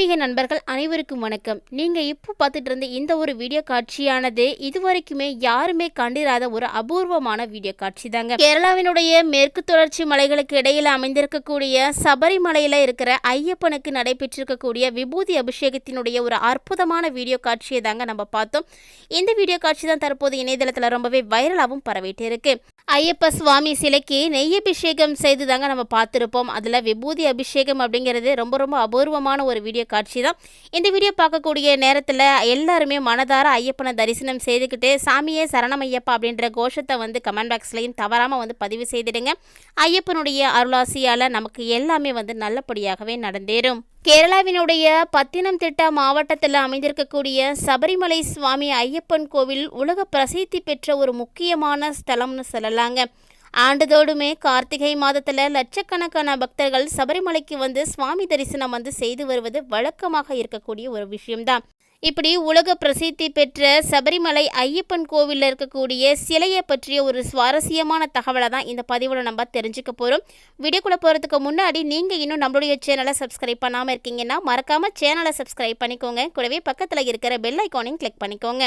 ஆன்மீக நண்பர்கள் அனைவருக்கும் வணக்கம். நீங்க இப்போ பார்த்துட்டு இருந்த இந்த ஒரு வீடியோ காட்சியானது இதுவரைக்குமே யாருமே கண்டிராத ஒரு அபூர்வமான வீடியோ காட்சி தாங்க. கேரளாவினுடைய மேற்கு தொடர்ச்சி மலைகளுக்கு இடையில அமைந்திருக்கக்கூடிய சபரிமலையில இருக்கிற ஐயப்பனுக்கு நடைபெற்றிருக்கக்கூடிய விபூதி அபிஷேகத்தினுடைய ஒரு அற்புதமான வீடியோ காட்சியை தாங்க நம்ம பார்த்தோம். இந்த வீடியோ காட்சி தான் தற்போது இணையதளத்துல ரொம்பவே வைரலாகவும் பரவிட்டு இருக்கு. ஐயப்ப சுவாமி சிலைக்கு நெய் அபிஷேகம் செய்து தாங்க நம்ம பார்த்துருப்போம். அதில் விபூதி அபிஷேகம் அப்படிங்கிறது ரொம்ப ரொம்ப அபூர்வமான ஒரு வீடியோ காட்சி தான். இந்த வீடியோ பார்க்கக்கூடிய நேரத்தில் எல்லாருமே மனதார ஐயப்பனை தரிசனம் செய்துக்கிட்டு சாமியே சரணம் ஐயப்பா அப்படின்ற கோஷத்தை வந்து கமெண்ட் பாக்ஸ்லையும் தவறாமல் வந்து பதிவு செய்திடுங்க. ஐயப்பனுடைய அருளாசியால் நமக்கு எல்லாமே வந்து நல்லபடியாகவே நடந்தேறும். கேரளாவினுடைய பத்தினம் திட்டா மாவட்டத்தில் அமைந்திருக்கக்கூடிய சபரிமலை சுவாமி ஐயப்பன் கோவில் உலக பிரசித்தி பெற்ற ஒரு முக்கியமான ஸ்தலம்னு சொல்லலாங்க. ஆண்டுதோடுமே கார்த்திகை மாதத்தில் லட்சக்கணக்கான பக்தர்கள் சபரிமலைக்கு வந்து சுவாமி தரிசனம் வந்து செய்து வருவது வழக்கமாக இருக்கக்கூடிய ஒரு விஷயம்தான். இப்படி உலக பிரசித்தி பெற்ற சபரிமலை ஐயப்பன் கோவிலில் இருக்கக்கூடிய சிலையை பற்றிய ஒரு சுவாரஸ்யமான தகவலை தான் இந்த பதிவில் நம்ம தெரிஞ்சுக்க போகிறோம் வீடியோக்குள்ளே போகிறதுக்கு முன்னாடி நீங்கள் இன்னும் நம்மளுடைய சேனலை சப்ஸ்கிரைப் பண்ணாமல் இருக்கீங்கன்னா மறக்காமல் சேனலை சப்ஸ்கிரைப் பண்ணிக்கோங்க. கூடவே பக்கத்தில் இருக்கிற பெல் ஐக்கானையும் கிளிக் பண்ணிக்கோங்க.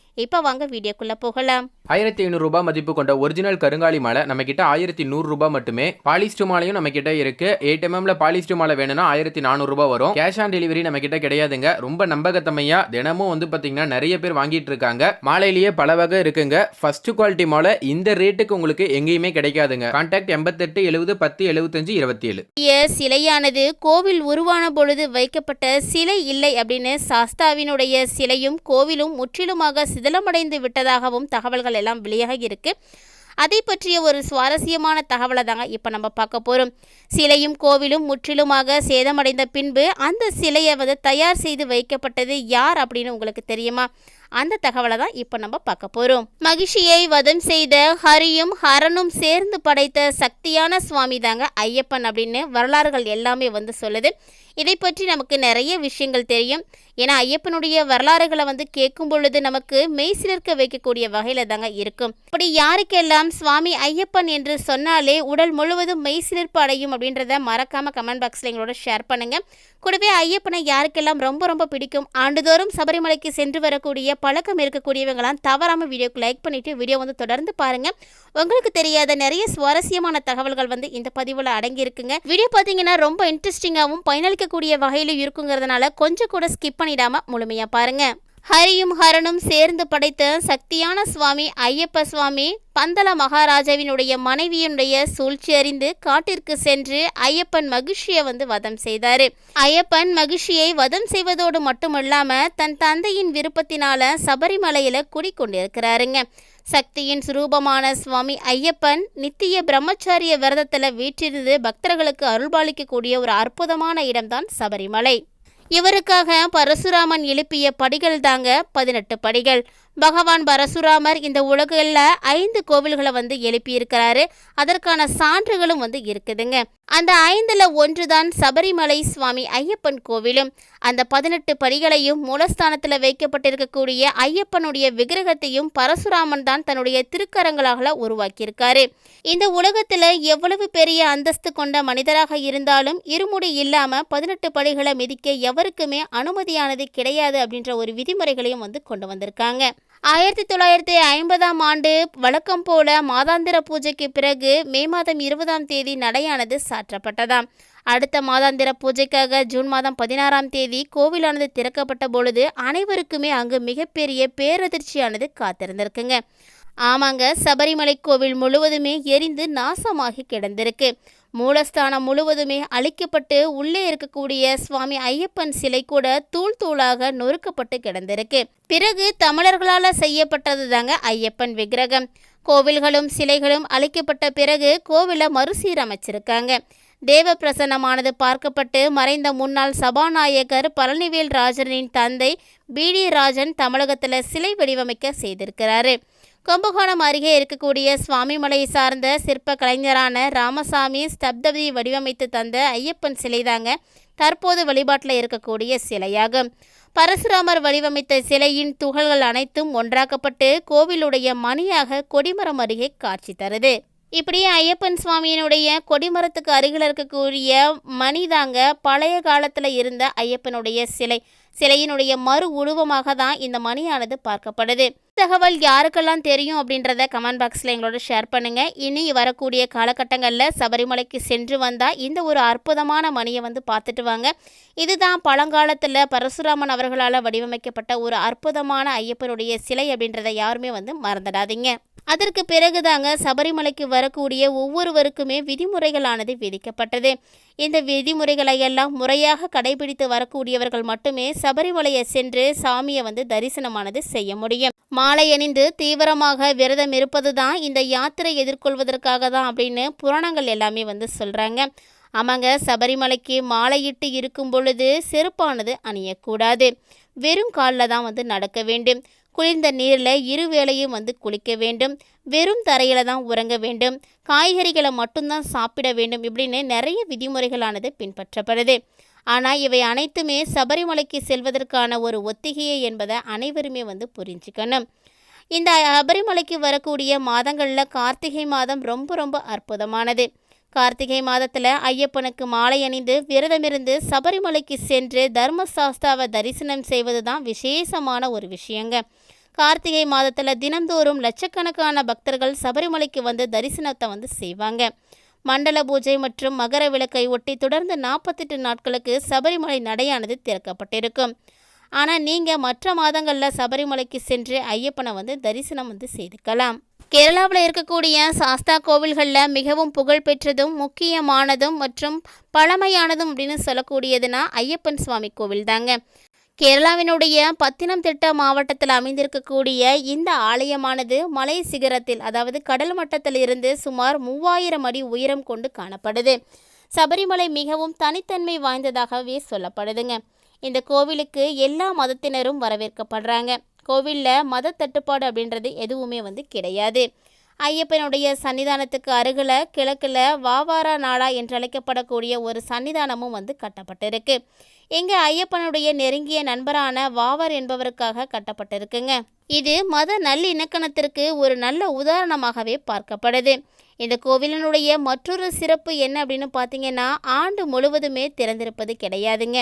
இப்போ வாங்க வீடியோக்குள்ளே போகலாம். ஆயிரத்தி ஐநூறு ரூபாய் மதிப்பு கொண்ட ஒரிஜினல் கருங்காலி மாலை நம்ம கிட்ட ஆயிரத்தி நூறு ரூபாய் மட்டுமே. பாலிஸ்டர் மாலையும் நம்ம கிட்ட இருக்கு எயிட் எம்எம்ல பாலிஸ்டர் மாலை வேணும்னா ஆயிரத்தி நானூறு ரூபாய் வரும். கேஷ் ஆன் டெலிவரி நம்ம கிட்ட கிடையாதுங்க. ரொம்ப நம்பகத்தமையா தினமும் வந்து பாத்தீங்கன்னா நிறைய பேர் வாங்கிட்டு இருக்காங்க. மாலையிலேயே பல வகை இருக்குங்க. ஃபர்ஸ்ட் குவாலிட்டி மாலை இந்த ரேட்டுக்கு உங்களுக்கு எங்கேயுமே கிடைக்காதுங்க. கான்டாக்ட் எண்பத்தெட்டு எழுபது பத்து எழுபத்தஞ்சு இருபத்தி ஏழு சிலையானது கோவில் உருவான பொழுது வைக்கப்பட்ட சிலை இல்லை அப்படின்னு சாஸ்தாவினுடைய சிலையும் கோவிலும் முற்றிலுமாக சிதிலமடைந்து விட்டதாகவும் தகவல்கள் எல்லாம் வெளியாகி இருக்கு. அதை பற்றிய ஒரு சுவாரஸ்யமான தகவலை தாங்க இப்போ நம்ம பார்க்க போகிறோம் சிலையும் கோவிலும் முற்றிலுமாக சேதமடைந்த பின்பு அந்த சிலையை வந்து தயார் செய்து வைக்கப்பட்டது யார் அப்படின்னு உங்களுக்கு தெரியுமா? அந்த தகவலை தான் இப்போ நம்ம பார்க்க போகிறோம் மகிழ்ச்சியை வதம் செய்த ஹரியும் ஹரனும் சேர்ந்து படைத்த சக்தியான சுவாமி தாங்க ஐயப்பன் அப்படின்னு வரலாறுகள் எல்லாமே வந்து சொல்லுது. இதை பற்றி நமக்கு நிறைய விஷயங்கள் தெரியும். ஏன்னா ஐயப்பனுடைய வரலாறுகளை வந்து கேட்கும் பொழுது நமக்கு மெய்சிலிருக்க வைக்கக்கூடிய வகையில் தாங்க இருக்கும். அப்படி யாருக்கெல்லாம் சுவாமி ஐயப்பன் என்று சொன்னாலே உடல் முழுவதும் மெய்சிலிர்ப்பு அடையும் அப்படின்றத மறக்காம கமெண்ட் பாக்ஸில் எங்களோட ஷேர் பண்ணுங்க. கூடவே ஐயப்பனை யாருக்கெல்லாம் ரொம்ப ரொம்ப பிடிக்கும் ஆண்டுதோறும் சபரிமலைக்கு சென்று வரக்கூடிய பழக்கம் இருக்கக்கூடியவங்களாம் தவறாமல் வீடியோக்கு லைக் பண்ணிவிட்டு வீடியோ வந்து தொடர்ந்து பாருங்கள் உங்களுக்கு தெரியாத நிறைய சுவாரஸ்யமான தகவல்கள் வந்து இந்த பதிவில் அடங்கியிருக்குங்க. வீடியோ பார்த்தீங்கன்னா ரொம்ப இன்ட்ரெஸ்டிங்காகவும் பயனளிக்கக்கூடிய வகையிலும் இருக்குங்கிறதுனால கொஞ்சம் கூட ஸ்கிப் பண்ணிடாமல் முழுமையாக பாருங்கள் ஹரியும் ஹரனும் சேர்ந்து படைத்த சக்தியான சுவாமி ஐயப்ப சுவாமி பந்தல மகாராஜாவினுடைய மனைவியினுடைய சூழ்ச்சி அறிந்து காட்டிற்கு சென்று ஐயப்பன் மகிழ்ச்சியை வந்து வதம் செய்தார். ஐயப்பன் மகிழ்ச்சியை வதம் செய்வதோடு மட்டுமல்லாம தன் தந்தையின் விருப்பத்தினால சபரிமலையில குடிக்கொண்டிருக்கிறாருங்க. சக்தியின் சுரூபமான சுவாமி ஐயப்பன் நித்திய பிரம்மச்சாரிய விரதத்தில் வீற்றிருந்து பக்தர்களுக்கு அருள்பாலிக்கக்கூடிய ஒரு அற்புதமான இடம்தான் சபரிமலை. இவருக்காக பரசுராமன் எழுப்பிய படிகள் தாங்க பதினெட்டு படிகள். பகவான் பரசுராமர் இந்த உலகில் ஐந்து கோவில்களை வந்து எழுப்பியிருக்கிறாரு. அதற்கான சான்றுகளும் வந்து இருக்குதுங்க. அந்த ஐந்துல ஒன்றுதான் சபரிமலை சுவாமி ஐயப்பன் கோவிலும். அந்த பதினெட்டு படிகளையும் மூலஸ்தானத்தில் வைக்கப்பட்டிருக்கக்கூடிய ஐயப்பனுடைய விக்கிரகத்தையும் பரசுராமன் தான் தன்னுடைய திருக்கரங்களாக உருவாக்கியிருக்காரு. இந்த உலகத்தில் எவ்வளவு பெரிய அந்தஸ்து கொண்ட மனிதராக இருந்தாலும் இருமுடி இல்லாமல் பதினெட்டு படிகளை மிதிக்க எவருக்குமே அனுமதியானது கிடையாது அப்படின்ற ஒரு விதிமுறைகளையும் வந்து கொண்டு வந்திருக்காங்க. ஆயிரத்தி தொள்ளாயிரத்தி ஐம்பதாம் ஆண்டு வழக்கம் போல மாதாந்திர பூஜைக்கு பிறகு மே மாதம் இருபதாம் தேதி நடையானது சாற்றப்பட்டதாம். அடுத்த மாதாந்திர பூஜைக்காக ஜூன் மாதம் பதினாறாம் தேதி கோவிலானது திறக்கப்பட்ட பொழுது அனைவருக்குமே அங்கு மிகப்பெரிய பேரதிர்ச்சியானது காத்திருந்திருக்குங்க. ஆமாங்க சபரிமலை கோவில் முழுவதுமே எரிந்து நாசமாகி கிடந்திருக்கு. மூலஸ்தானம் முழுவதுமே அழிக்கப்பட்டு உள்ளே இருக்கக்கூடிய சுவாமி ஐயப்பன் சிலை கூட தூள் தூளாக நொறுக்கப்பட்டு கிடந்திருக்கு. பிறகு தமிழர்களால் செய்யப்பட்டது தாங்க ஐயப்பன் விக்கிரகம். கோவில்களும் சிலைகளும் அழிக்கப்பட்ட பிறகு கோவிலை மறுசீரமைச்சிருக்காங்க. தேவ பிரசன்னமானது பார்க்கப்பட்டு மறைந்த முன்னாள் சபாநாயகர் பழனிவேல் ராஜனின் தந்தை பிடி ராஜன் தமிழகத்தில் சிலை வடிவமைக்க செய்திருக்கிறாரு. கும்பகோணம் அருகே இருக்கக்கூடிய சுவாமிமலையை சார்ந்த சிற்ப கலைஞரான ராமசாமி ஸ்தப்ததி வடிவமைத்து தந்த ஐயப்பன் சிலைதாங்க தற்போது வழிபாட்டில் இருக்கக்கூடிய சிலையாகும். பரசுராமர் வடிவமைத்த சிலையின் துகள்கள் அனைத்தும் ஒன்றாக்கப்பட்டு கோவிலுடைய மணியாக கொடிமரம் அருகே காட்சி தருது. இப்படி ஐயப்பன் சுவாமியினுடைய கொடிமரத்துக்கு அருகில் இருக்கக்கூடிய மணிதாங்க பழைய காலத்தில் இருந்த ஐயப்பனுடைய சிலை. சிலையினுடைய மறு உருவமாக தான் இந்த மணியானது பார்க்கப்படுது. தகவல் யாருக்கெல்லாம் தெரியும் அப்படின்றத கமெண்ட் பாக்ஸில் எங்களோட ஷேர் பண்ணுங்க. இனி வரக்கூடிய காலகட்டங்களில் சபரிமலைக்கு சென்று வந்தால் இந்த ஒரு அற்புதமான மணியை வந்து பார்த்துட்டு வாங்க. இதுதான் பழங்காலத்தில் பரசுராமன் அவர்களால் வடிவமைக்கப்பட்ட ஒரு அற்புதமான ஐயப்பனுடைய சிலை அப்படின்றத யாருமே வந்து மறந்துடாதீங்க. அதற்கு பிறகுதாங்க சபரிமலைக்கு வரக்கூடிய ஒவ்வொருவருக்குமே விதிமுறைகளானது விதிக்கப்பட்டது. இந்த விதிமுறைகளை எல்லாம் முறையாக கடைபிடித்து வரக்கூடியவர்கள் மட்டுமே சபரிமலையை சென்று சாமியை வந்து தரிசனமானது செய்ய முடியும். மாலை அணிந்து தீவிரமாக விரதம் இருப்பது தான் இந்த யாத்திரை எதிர்கொள்வதற்காக தான் அப்படின்னு புராணங்கள் எல்லாமே வந்து சொல்கிறாங்க ஆமாங்க சபரிமலைக்கு மாலையிட்டு இருக்கும் பொழுது செருப்பானது அணியக்கூடாது. வெறும் காலில் தான் வந்து நடக்க வேண்டும். குளிர்ந்த நீரில் இரு வேளையும் வந்து குளிக்க வேண்டும். வெறும் தரையில் தான் உறங்க வேண்டும். காய்கறிகளை மட்டும்தான் சாப்பிட வேண்டும் இப்படின்னு நிறைய விதிமுறைகளானது பின்பற்றப்படுது. ஆனால் இவை அனைத்துமே சபரிமலைக்கு செல்வதற்கான ஒரு ஒத்திகையை என்பதை அனைவருமே வந்து புரிஞ்சுக்கணும். இந்த சபரிமலைக்கு வரக்கூடிய மாதங்களில் கார்த்திகை மாதம் ரொம்ப ரொம்ப அற்புதமானது. கார்த்திகை மாதத்தில் ஐயப்பனுக்கு மாலை அணிந்து விரதமிருந்து சபரிமலைக்கு சென்று தர்மசாஸ்தாவை தரிசனம் செய்வது தான் விசேஷமான ஒரு விஷயங்க. கார்த்திகை மாதத்தில் தினந்தோறும் லட்சக்கணக்கான பக்தர்கள் சபரிமலைக்கு வந்து தரிசனத்தை வந்து செய்வாங்க. மண்டல பூஜை மற்றும் மகர விளக்கை ஒட்டி தொடர்ந்து நாற்பத்தெட்டு நாட்களுக்கு சபரிமலை நடையானது திறக்கப்பட்டிருக்கும். ஆனால் நீங்கள் மற்ற மாதங்களில் சபரிமலைக்கு சென்று ஐயப்பனை வந்து தரிசனம் வந்து செய்துக்கலாம். கேரளாவில் இருக்கக்கூடிய சாஸ்தா கோவில்களில் மிகவும் புகழ்பெற்றதும் முக்கியமானதும் மற்றும் பழமையானதும் அப்படின்னு சொல்லக்கூடியதுனா ஐயப்பன் சுவாமி கோவில் தாங்க. கேரளாவினுடைய பத்தினம்திட்ட மாவட்டத்தில் அமைந்திருக்கக்கூடிய இந்த ஆலயமானது மலை சிகரத்தில் அதாவது கடல் மட்டத்தில் இருந்து சுமார் மூவாயிரம் அடி உயரம் கொண்டு காணப்படுது. சபரிமலை மிகவும் தனித்தன்மை வாய்ந்ததாகவே சொல்லப்படுதுங்க. இந்த கோவிலுக்கு எல்லா மதத்தினரும் வரவேற்கப்படுறாங்க. கோவிலில் மத தட்டுப்பாடு அப்படின்றது எதுவுமே வந்து கிடையாது. ஐயப்பனுடைய சன்னிதானத்துக்கு அருகில் கிழக்கில் வாவாரா நாடா என்று அழைக்கப்படக்கூடிய ஒரு சன்னிதானமும் வந்து கட்டப்பட்டிருக்கு. இங்கே ஐயப்பனுடைய நெருங்கிய நண்பரான வாவர் என்பவருக்காக கட்டப்பட்டிருக்குங்க. இது மத நல்லிணக்கணத்திற்கு ஒரு நல்ல உதாரணமாகவே பார்க்கப்படுது. இந்த கோவிலினுடைய மற்றொரு சிறப்பு என்ன அப்படின்னு பார்த்தீங்கன்னா ஆண்டு முழுவதுமே திறந்திருப்பது கிடையாதுங்க.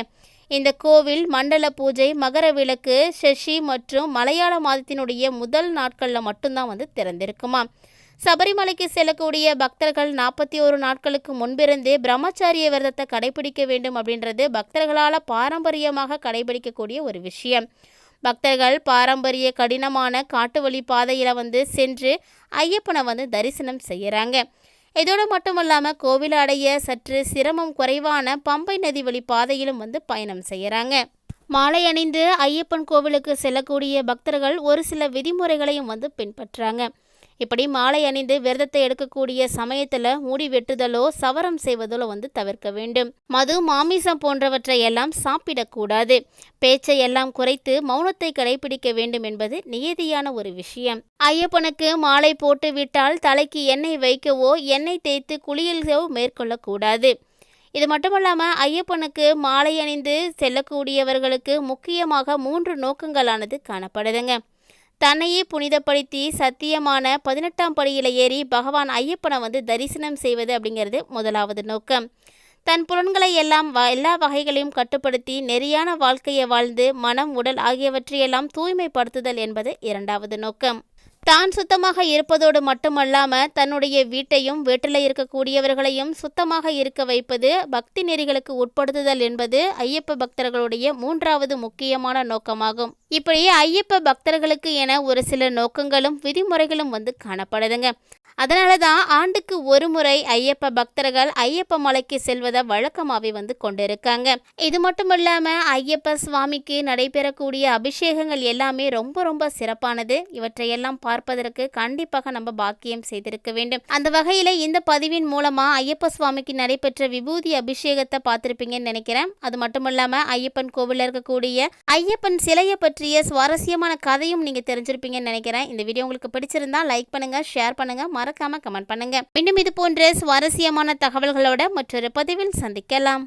இந்த கோவில் மண்டல பூஜை மகர விளக்கு சஷி மற்றும் மலையாள மாதத்தினுடைய முதல் நாட்களில் மட்டும்தான் வந்து திறந்திருக்குமா சபரிமலைக்கு செல்லக்கூடிய பக்தர்கள் நாற்பத்தி ஒரு நாட்களுக்கு முன்பிருந்தே பிரம்மச்சாரிய விரதத்தை கடைபிடிக்க வேண்டும் அப்படின்றது பக்தர்களால் பாரம்பரியமாக கடைபிடிக்கக்கூடிய ஒரு விஷயம். பக்தர்கள் பாரம்பரிய கடினமான காட்டு வழி பாதையில் வந்து சென்று ஐயப்பனை வந்து தரிசனம் செய்கிறாங்க இதோடு மட்டும் இல்லாமல் கோவில் அடைய சற்று சிரமம் குறைவான பம்பை நதி வழி பாதையிலும் வந்து பயணம் செய்கிறாங்க மாலை அணிந்து ஐயப்பன் கோவிலுக்கு செல்லக்கூடிய பக்தர்கள் ஒரு சில விதிமுறைகளையும் வந்து பின்பற்றுறாங்க இப்படி மாலை அணிந்து விரதத்தை எடுக்கக்கூடிய சமயத்தில் முடி வெட்டுதலோ சவரம் செய்வதோ வந்து தவிர்க்க வேண்டும். மது மாமிசம் போன்றவற்றை எல்லாம் சாப்பிடக்கூடாது. பேச்சை எல்லாம் குறைத்து மௌனத்தை கடைபிடிக்க வேண்டும் என்பது நியதியான ஒரு விஷயம். ஐயப்பனுக்கு மாலை போட்டு விட்டால் தலைக்கு எண்ணெய் வைக்கவோ எண்ணெய் தேய்த்து குளியலோ மேற்கொள்ளக்கூடாது. இது மட்டுமல்லாமல் ஐயப்பனுக்கு மாலை அணிந்து செல்லக்கூடியவர்களுக்கு முக்கியமாக மூன்று நோக்கங்களானது காணப்படுதுங்க. தன்னையே புனிதப்படுத்தி சத்தியமான பதினெட்டாம் படியில் ஏறி பகவான் ஐயப்பனை வந்து தரிசனம் செய்வது அப்படிங்கிறது முதலாவது நோக்கம். தன் புலன்களை எல்லாம் வ எல்லா வகைகளையும் கட்டுப்படுத்தி நெறியான வாழ்க்கையை வாழ்ந்து மனம் உடல் ஆகியவற்றையெல்லாம் தூய்மைப்படுத்துதல் என்பது இரண்டாவது நோக்கம். தான் சுத்தமாக இருப்பதோடு மட்டுமல்லாம தன்னுடைய வீட்டையும் வீட்டில் இருக்கக்கூடியவர்களையும் சுத்தமாக இருக்க வைப்பது பக்தி நெறிகளுக்கு உட்படுத்துதல் என்பது ஐயப்ப பக்தர்களுடைய மூன்றாவது முக்கியமான நோக்கமாகும். இப்படி ஐயப்ப பக்தர்களுக்கு என ஒரு சில நோக்கங்களும் விதிமுறைகளும் வந்து காணப்படுதுங்க. அதனால தான் ஆண்டுக்கு ஒரு முறை ஐயப்ப பக்தர்கள் ஐயப்ப மலைக்கு செல்வதை வழக்கமாகவே வந்து கொண்டிருக்காங்க. இது மட்டும் இல்லாமல் ஐயப்ப சுவாமிக்கு நடைபெறக்கூடிய அபிஷேகங்கள் எல்லாமே ரொம்ப ரொம்ப சிறப்பானது. இவற்றையெல்லாம் பார்ப்பதற்கு கண்டிப்பாக நம்ம பாக்கியம் செய்திருக்க வேண்டும். அந்த வகையில் இந்த பதிவின் மூலமாக ஐயப்ப சுவாமிக்கு நடைபெற்ற விபூதி அபிஷேகத்தை பார்த்துருப்பீங்கன்னு நினைக்கிறேன். அது மட்டும் இல்லாமல் ஐயப்பன் கோவிலில் இருக்கக்கூடிய ஐயப்பன் சிலையை பற்றிய சுவாரஸ்யமான கதையும் நீங்கள் தெரிஞ்சிருப்பீங்கன்னு நினைக்கிறேன். இந்த வீடியோ உங்களுக்கு பிடிச்சிருந்தா லைக் பண்ணுங்க ஷேர் பண்ணுங்க மறக்காம கமெண்ட் பண்ணுங்க. மீண்டும் இது போன்ற சுவாரஸ்யமான தகவல்களோட மற்றொரு பதிவில் சந்திக்கலாம்.